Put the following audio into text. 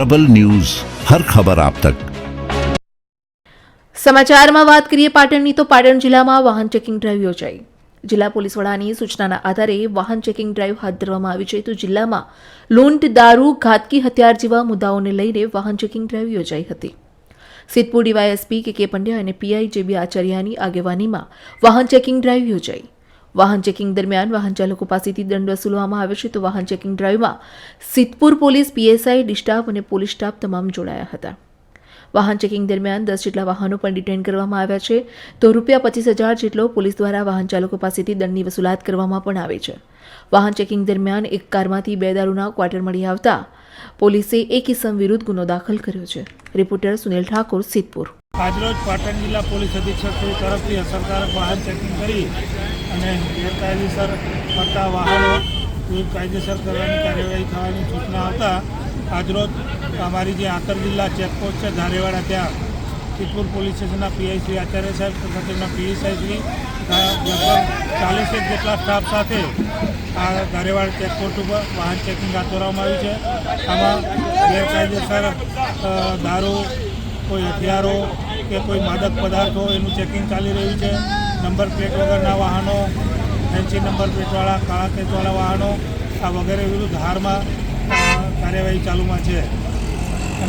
પ્રબલ news, હર ખબર આપ તક. સમાચારમાં વાત કરીએ પાટણની તો પાટણ જિલ્લામાં વાહન ચેકિંગ ડ્રાઈવ યોજાઈ. જિલ્લા પોલીસ વડાની સૂચનાના આધારે વાહન ચેકિંગ ડ્રાઈવ હાથ ધરવામાં આવી છે. તો જિલ્લામાં લૂંટ, દારૂ, ઘાતકી, હથિયાર જેવા મુદ્દાઓને લઈને વાહન ચેકિંગ ડ્રાઈવ યોજાઈ હતી. સિદ્ધપુર ડીવાયએસપી કે કે પંડ્યા અને પીઆઈ જેબી આચાર્યની આગેવાનીમાં વાહન ચેકિંગ ડ્રાઈવ યોજાઈ. વાહન ચેકિંગ દરમિયાન વાહન ચાલકો પાસેથી દંડ વસૂલવામાં આવે છે તો વાહન checking ડ્રાઈવમાં Siddhpur police, PSI, D staff અને પોલીસ સ્ટાફ તમામ જોડાયા હતા. વાહન ચેકિંગ દરમિયાન દસ જેટલા વાહનો પણ ડિટેન કરવામાં આવ્યા છે તો રૂપિયા પચીસ હજાર જેટલો પોલીસ દ્વારા વાહન ચાલકો પાસેથી દંડની વસૂલાત કરવામાં પણ આવે છે. વાહન ચેકિંગ દરમિયાન એક કારમાંથી બે દારૂના ક્વાર્ટર મળી આવતા પોલીસે એક ઇસમ વિરુદ્ધ ગુનો દાખલ કર્યો છે. રિપોર્ટર સુનિલ ઠાકોર, સિદ્ધપુર. આજરોજ પાટણ જિલ્લા પોલીસ અધિક્ષક શ્રી તરફથી અસરકારક વાહન ચેકિંગ કરી અને ગેરકાયદેસર ફરતા વાહનો કાયદેસર કરવાની કાર્યવાહી થવાની સૂચના આવતા આજરોજ અમારી જે આંતર જિલ્લા ચેકપોસ્ટ છે ધારેવાડા ત્યાં સિદ્ધપુર પોલીસ સ્ટેશનના પીઆઈ શ્રી આચાર્ય સાહેબ તથા તેમના પીએસઆઈ શ્રી આ લગભગ ચાલીસેક જેટલા સ્ટાફ સાથે આ ધારેવાડ ચેકપોસ્ટ ઉપર વાહન ચેકિંગ હાથ ધરવામાં આવ્યું છે. આમાં ગેરકાયદેસર દારૂ કોઈ હથિયારો કે કોઈ માદક પદાર્થો એનું ચેકિંગ ચાલી રહ્યું છે. નંબર પ્લેટ વગરના વાહનો ફેન્સી નંબર પ્લેટવાળા કાળા પ્લેટવાળા વાહનો, આ વગેરે વિરુદ્ધ હારમાં કાર્યવાહી ચાલુમાં છે.